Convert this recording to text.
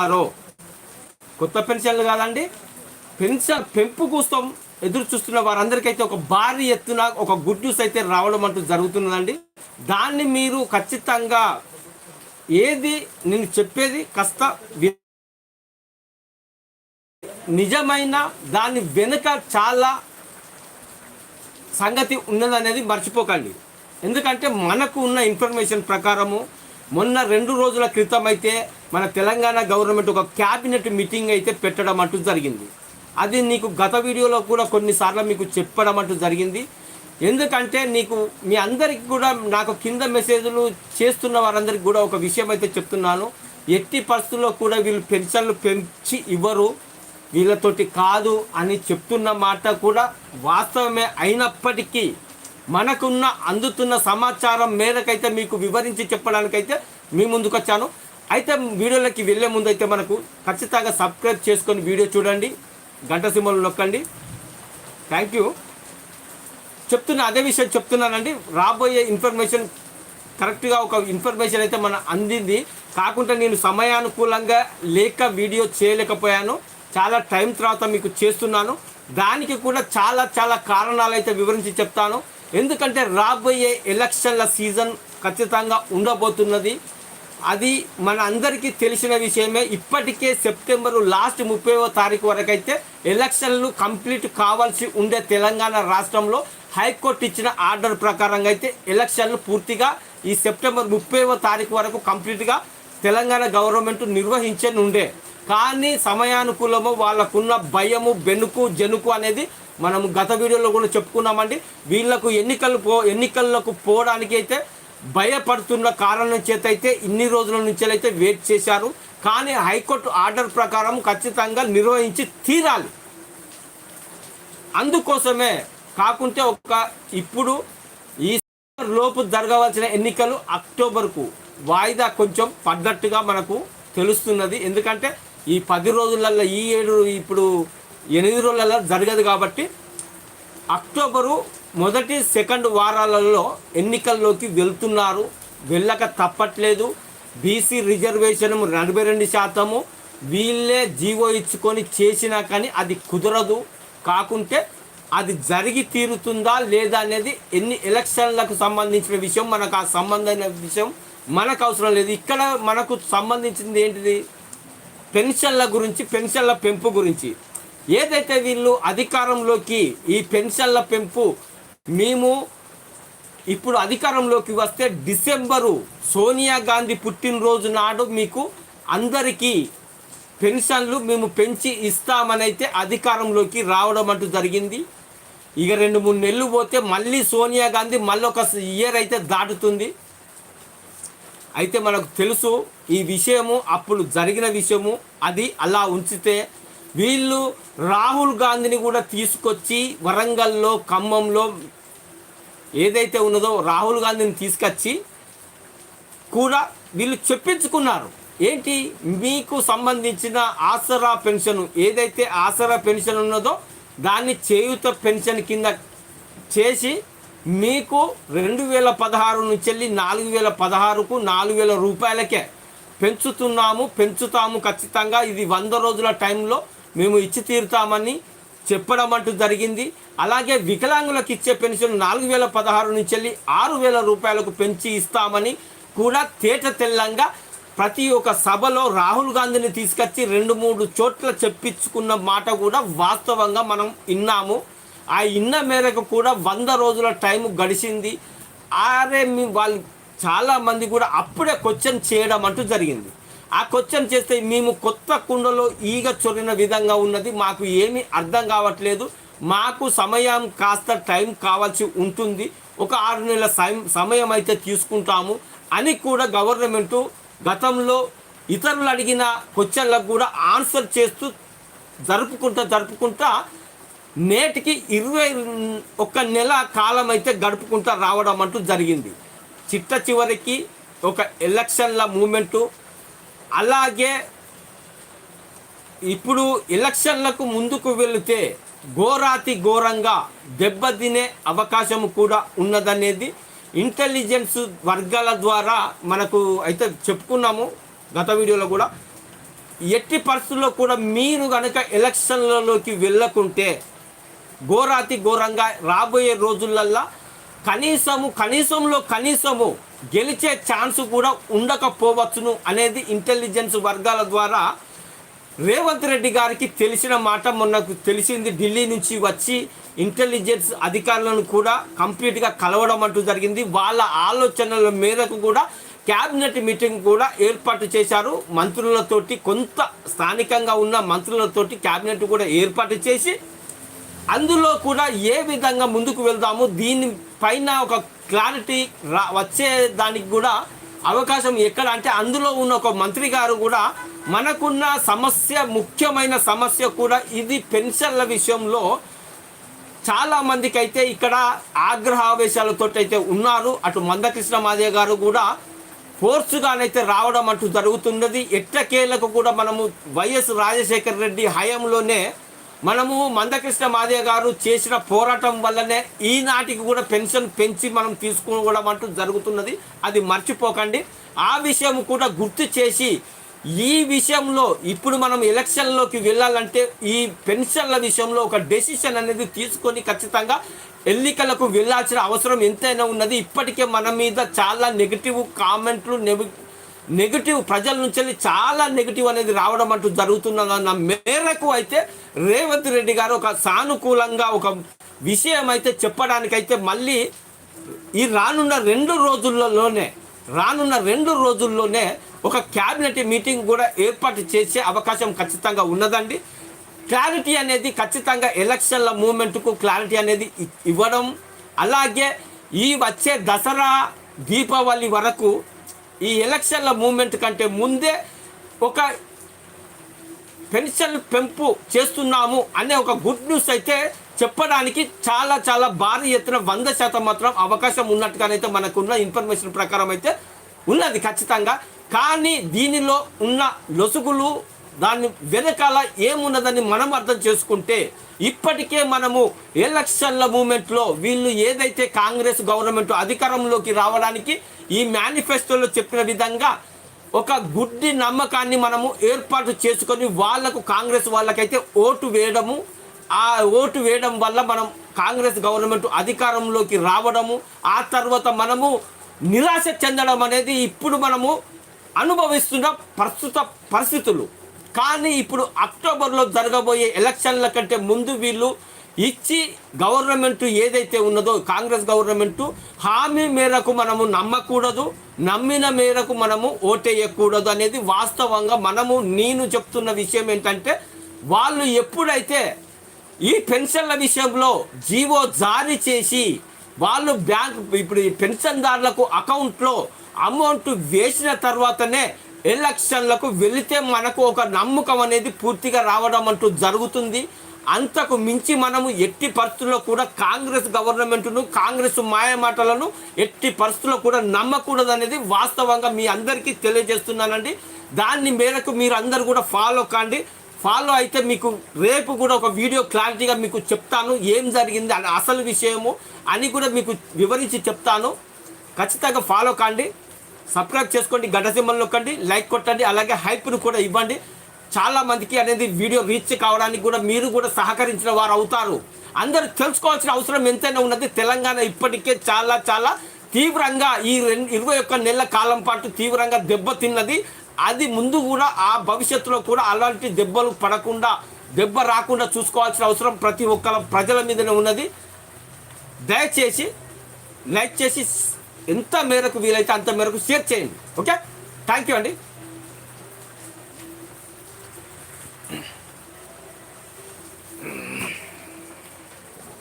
ఉన్నారో కొత్త పెన్షన్లు కాదండి. పెన్షన్ పెంపు కోసం ఎదురు చూస్తున్న వారందరికైతే ఒక భారీ ఎత్తున ఒక గుడ్ న్యూస్ అయితే రావడం అంటూ జరుగుతున్నదండి. దాన్ని మీరు ఖచ్చితంగా ఏది నేను చెప్పేది కాస్త నిజమైన దాని వెనుక చాలా సంగతి ఉన్నదనేది మర్చిపోకండి. ఎందుకంటే మనకు ఉన్న ఇన్ఫర్మేషన్ ప్రకారము మొన్న రెండు రోజుల క్రితం అయితే మన తెలంగాణ గవర్నమెంట్ ఒక క్యాబినెట్ మీటింగ్ అయితే పెట్టడం అంటూ జరిగింది. అది నీకు గత వీడియోలో కూడా కొన్నిసార్లు మీకు చెప్పడం అంటూ జరిగింది. ఎందుకంటే నీకు మీ అందరికి కూడా నాకు కింద మెసేజ్లు చేస్తున్న వారందరికి కూడా ఒక విషయం అయితే చెప్తున్నాను. ఎట్టి పరిస్థితుల్లో కూడా వీళ్ళు పెన్షన్లు పెంచి ఇవ్వరు. వీళ్ళతోటి కాదు అని చెప్తున్న మాట కూడా వాస్తవమే అయినప్పటికీ మనకున్న అందుతున్న సమాచారం మేరకైతే మీకు వివరించి చెప్పడానికైతే మీ ముందుకు వచ్చాను. అయితే వీడియోలోకి వెళ్ళే ముందు అయితే మనకు ఖచ్చితంగా సబ్స్క్రైబ్ చేసుకొని వీడియో చూడండి. గంట సింబల్ నొక్కండి. థ్యాంక్ యూ చెప్తున్నా అదే విషయం చెప్తున్నానండి. రాబోయే ఇన్ఫర్మేషన్ కరెక్ట్గా ఒక ఇన్ఫర్మేషన్ అయితే మన అందింది. కాకుండా నేను సమయానుకూలంగా లేక వీడియో చేయలేకపోయాను. చాలా టైం తర్వాత మీకు చేస్తున్నాను. దానికి కూడా చాలా చాలా కారణాలు అయితే వివరించి చెప్తాను. ఎందుకంటే రాబోయే ఎలక్షన్ల సీజన్ ఖచ్చితంగా ఉండబోతున్నది. అది మన అందరికీ తెలిసిన విషయమే. ఇప్పటికే సెప్టెంబర్ లాస్ట్ ముప్పైవ తారీఖు వరకైతే ఎలక్షన్లు కంప్లీట్ కావాల్సి ఉండే తెలంగాణ రాష్ట్రంలో హైకోర్టు ఇచ్చిన ఆర్డర్ ప్రకారంగా అయితే ఎలక్షన్లు పూర్తిగా ఈ సెప్టెంబర్ ముప్పైవ తారీఖు వరకు కంప్లీట్గా తెలంగాణ గవర్నమెంట్ నిర్వహించనుండే. కానీ సమయానుకూలము వాళ్ళకున్న భయము బెనుకు జనుకు అనేది మనము గత వీడియోలో కూడా చెప్పుకున్నామండి వీళ్ళకు ఎన్నికలు పో ఎన్నికలకు పోవడానికి అయితే భయపడుతున్న కారణం చేత అయితే ఇన్ని రోజుల నుంచి అయితే వెయిట్ చేశారు. కానీ హైకోర్టు ఆర్డర్ ప్రకారం ఖచ్చితంగా నిర్వహించి తీరాలి. అందుకోసమే కాకుంటే ఒక ఇప్పుడు ఈ లోపు జరగవలసిన ఎన్నికలు అక్టోబర్కు వాయిదా కొంచెం పడ్డట్టుగా మనకు తెలుస్తున్నది. ఎందుకంటే ఈ పది రోజులలో ఈ ఏడు ఇప్పుడు ఎనిమిది రోజులలో జరగదు కాబట్టి అక్టోబరు మొదటి సెకండ్ వారాలలో ఎన్నికల్లోకి వెళ్తున్నారు. వెళ్ళక తప్పట్లేదు. బీసీ రిజర్వేషన్ నలభై రెండు శాతము వీళ్ళే జీవో ఇచ్చుకొని చేసినా కానీ అది కుదరదు. కాకుంటే అది జరిగి తీరుతుందా లేదా అనేది ఎన్ని ఎలక్షన్లకు సంబంధించిన విషయం మనకు ఆ సంబంధమైన విషయం మనకు అవసరం లేదు. ఇక్కడ మనకు సంబంధించింది ఏంటిది? పెన్షన్ల గురించి పెన్షన్ల పెంపు గురించి. ఏదైతే వీళ్ళు అధికారంలోకి ఈ పెన్షన్ల పెంపు మేము ఇప్పుడు అధికారంలోకి వస్తే డిసెంబరు సోనియా గాంధీ పుట్టినరోజు నాడు మీకు అందరికీ పెన్షన్లు మేము పెంచి ఇస్తామనైతే అధికారంలోకి రావడం అంటూ జరిగింది. ఇక రెండు మూడు నెలలు పోతే మళ్ళీ సోనియా గాంధీ మళ్ళీ ఒక ఇయర్ అయితే దాటుతుంది. అయితే మనకు తెలుసు ఈ విషయము అప్పుడు జరిగిన విషయము అది అలా ఉంచితే వీళ్ళు రాహుల్ గాంధీని కూడా తీసుకొచ్చి వరంగల్లో ఖమ్మంలో ఏదైతే ఉన్నదో రాహుల్ గాంధీని తీసుకొచ్చి కూడా వీళ్ళు చెప్పించుకున్నారు. ఏంటి? మీకు సంబంధించిన ఆసరా పెన్షన్ ఏదైతే ఆసరా పెన్షన్ ఉన్నదో దాన్ని చేయుత పెన్షన్ కింద చేసి మీకు రెండు వేల పదహారు నుంచి వెళ్ళి నాలుగు వేల పదహారుకు నాలుగు వేల రూపాయలకే పెంచుతున్నాము పెంచుతాము ఖచ్చితంగా. ఇది వంద రోజుల టైంలో మేము ఇచ్చి తీరుతామని చెప్పడం అంటూ జరిగింది. అలాగే వికలాంగులకు ఇచ్చే పెన్షన్ నాలుగు వేల పదహారు నుంచి వెళ్ళి ఆరు వేల రూపాయలకు పెంచి ఇస్తామని కూడా తేట తెల్లంగా ప్రతి ఒక్క సభలో రాహుల్ గాంధీని తీసుకొచ్చి రెండు మూడు చోట్ల చెప్పించుకున్న మాట కూడా వాస్తవంగా మనం విన్నాము. ఆ ఇన్న మేరకు కూడా వంద రోజుల టైం గడిచింది. ఆరే వాళ్ళు చాలామంది కూడా అప్పుడే క్వశ్చన్ చేయడం అంటూ జరిగింది. ఆ క్వశ్చన్ చేస్తే మేము కొత్త కుండలో ఈగ చొరిన విధంగా ఉన్నది. మాకు ఏమీ అర్థం కావట్లేదు. మాకు సమయం కాస్త టైం కావాల్సి ఉంటుంది. ఒక ఆరు నెలల సమ- సమయం అయితే తీసుకుంటాము అని కూడా గవర్నమెంటు గతంలో ఇతరులు అడిగిన క్వశ్చన్లకు కూడా ఆన్సర్ చేస్తూ జరుపుకుంటా జరుపుకుంటా నేటికి ఇరవై ఒక్క నెల కాలం అయితే గడుపుకుంటా రావడం అంటూ జరిగింది. చిట్ట చివరికి ఒక ఎలక్షన్ల మూమెంటు అలాగే ఇప్పుడు ఎలక్షన్లకు ముందుకు వెళితే ఘోరాతి ఘోరంగా దెబ్బతినే అవకాశం కూడా ఉన్నదనేది ఇంటెలిజెన్స్ వర్గాల ద్వారా మనకు అయితే చెప్పుకున్నాము గత వీడియోలో కూడా. ఎట్టి పరిస్థితుల్లో కూడా మీరు కనుక ఎలక్షన్లలోకి వెళ్ళకుంటే ఘోరాతి ఘోరంగా రాబోయే రోజులల్లా కనీసము కనీసంలో కనీసము గెలిచే ఛాన్స్ కూడా ఉండకపోవచ్చును అనేది ఇంటెలిజెన్స్ వర్గాల ద్వారా రేవంత్ రెడ్డి గారికి తెలిసిన మాట మొన్నకు తెలిసింది. ఢిల్లీ నుంచి వచ్చి ఇంటెలిజెన్స్ అధికారులను కూడా కంప్లీట్గా కలవడం అంటూ జరిగింది. వాళ్ళ ఆలోచనల మేరకు కూడా క్యాబినెట్ మీటింగ్ కూడా ఏర్పాటు చేశారు. మంత్రులతోటి కొంత స్థానికంగా ఉన్న మంత్రులతోటి క్యాబినెట్ కూడా ఏర్పాటు చేసి అందులో కూడా ఏ విధంగా ముందుకు వెళ్దాము దీని పైన ఒక క్లారిటీ రా వచ్చే దానికి కూడా అవకాశం ఎక్కడ అంటే అందులో ఉన్న ఒక మంత్రి గారు కూడా మనకున్న సమస్య ముఖ్యమైన సమస్య కూడా ఇది పెన్షన్ల విషయంలో చాలా మందికి అయితే ఇక్కడ ఆగ్రహావేశాలతో అయితే ఉన్నారు. అటు మందకృష్ణ మాదయ్య గారు కూడా ఫోర్స్గానైతే రావడం అంటూ జరుగుతున్నది. ఎట్లకేలకు కూడా మనము వైఎస్ రాజశేఖర రెడ్డి హయాంలోనే మనము మందకృష్ణ మాదయ్య గారు చేసిన పోరాటం వల్లనే ఈనాటికి కూడా పెన్షన్ పెంచి మనం తీసుకోవడం అంటూ జరుగుతున్నది. అది మర్చిపోకండి. ఆ విషయం కూడా గుర్తు చేసి ఈ విషయంలో ఇప్పుడు మనం ఎలక్షన్లోకి వెళ్ళాలంటే ఈ పెన్షన్ల విషయంలో ఒక డెసిషన్ అనేది తీసుకొని ఖచ్చితంగా ఎన్నికలకు వెళ్ళాల్సిన అవసరం ఎంతైనా ఉన్నది. ఇప్పటికే మన మీద చాలా నెగిటివ్ కామెంట్లు నెగిటివ్ ప్రజల నుంచి చాలా నెగిటివ్ అనేది రావడం అంటూ జరుగుతున్నదన్న మేరకు అయితే రేవంత్ రెడ్డి గారు ఒక సానుకూలంగా ఒక విషయం అయితే చెప్పడానికైతే మళ్ళీ ఈ రానున్న రెండు రోజుల్లోనే రానున్న రెండు రోజుల్లోనే ఒక క్యాబినెట్ మీటింగ్ కూడా ఏర్పాటు చేసే అవకాశం ఖచ్చితంగా ఉన్నదండి. క్లారిటీ అనేది ఖచ్చితంగా ఎలక్షన్ల మూమెంట్కు క్లారిటీ అనేది ఇవ్వడం అలాగే ఈ వచ్చే దసరా దీపావళి వరకు ఈ ఎలక్షన్ల మూమెంట్ కంటే ముందే ఒక పెన్షన్ పెంపు చేస్తున్నాము అనే ఒక గుడ్ న్యూస్ అయితే చెప్పడానికి చాలా చాలా భారీ ఎత్తున వంద శాతం మాత్రం అవకాశం ఉన్నట్టుగానైతే మనకున్న ఇన్ఫర్మేషన్ ప్రకారం అయితే ఉన్నది ఖచ్చితంగా. కానీ దీనిలో ఉన్న లొసుగులు దాని వెనకాల ఏమున్నదని మనం అర్థం చేసుకుంటే ఇప్పటికే మనము ఎలక్షన్ల మూమెంట్లో వీళ్ళు ఏదైతే కాంగ్రెస్ గవర్నమెంట్ అధికారంలోకి రావడానికి ఈ మేనిఫెస్టోలో చెప్పిన విధంగా ఒక గుడ్డి నమ్మకాన్ని మనము ఏర్పాటు చేసుకొని వాళ్ళకు కాంగ్రెస్ వాళ్ళకైతే ఓటు వేయడము ఆ ఓటు వేయడం వల్ల మనం కాంగ్రెస్ గవర్నమెంట్ అధికారంలోకి రావడము ఆ తర్వాత మనము నిరాశ చెందడం అనేది ఇప్పుడు మనము అనుభవిస్తున్న ప్రస్తుత పరిస్థితులు. కానీ ఇప్పుడు అక్టోబర్లో జరగబోయే ఎలక్షన్ల కంటే ముందు వీళ్ళు ఇచ్చి గవర్నమెంట్ ఏదైతే ఉన్నదో కాంగ్రెస్ గవర్నమెంట్ హామీ మేరకు మనము నమ్మకూడదు నమ్మిన మేరకు మనము ఓటేయకూడదు అనేది వాస్తవంగా మనము నేను చెప్తున్న విషయం ఏంటంటే వాళ్ళు ఎప్పుడైతే ఈ పెన్షన్ల విషయంలో జీవో జారీ చేసి వాళ్ళు బ్యాంక్ ఇప్పుడు ఈ పెన్షన్దారులకు అకౌంట్లో అమౌంట్ వేసిన తర్వాతనే ఎలక్షన్లకు వెళితే మనకు ఒక నమ్మకం అనేది పూర్తిగా రావడం అంటూ జరుగుతుంది. అంతకు మించి మనము ఎట్టి పరిస్థితుల్లో కూడా కాంగ్రెస్ గవర్నమెంట్ను కాంగ్రెస్ మాయమాటలను ఎట్టి పరిస్థితుల్లో కూడా నమ్మకూడదు అనేది వాస్తవంగా మీ అందరికీ తెలియజేస్తున్నానండి. దాన్ని మేరకు మీరు అందరు కూడా ఫాలో కాండి. ఫాలో అయితే మీకు రేపు కూడా ఒక వీడియో క్లారిటీగా మీకు చెప్తాను ఏం జరిగింది అని అసలు విషయము అని కూడా మీకు వివరించి చెప్తాను. ఖచ్చితంగా ఫాలో కాండి. సబ్స్క్రైబ్ చేసుకోండి గంట సింబల్ నొక్కండి లైక్ కొట్టండి అలాగే హైప్ను కూడా ఇవ్వండి. చాలా మందికి అనేది వీడియో రీచ్ కావడానికి కూడా మీరు కూడా సహకరించిన వారు అవుతారు. అందరూ తెలుసుకోవాల్సిన అవసరం ఎంతైనా ఉన్నది తెలంగాణ ఇప్పటికే చాలా చాలా తీవ్రంగా ఈ రెండు ఇరవై ఒక్క నెలల కాలం పాటు తీవ్రంగా దెబ్బతిన్నది. అది ముందు కూడా ఆ భవిష్యత్తులో కూడా అలాంటి దెబ్బలు పడకుండా దెబ్బ రాకుండా చూసుకోవాల్సిన అవసరం ప్రతి ఒక్కల ప్రజల మీదనే ఉన్నది. దయచేసి లైక్ చేసి ఎంత మేరకు వీలైతే అంత మేరకు షేర్ చేయండి. ఓకే? థ్యాంక్ యూ అండి.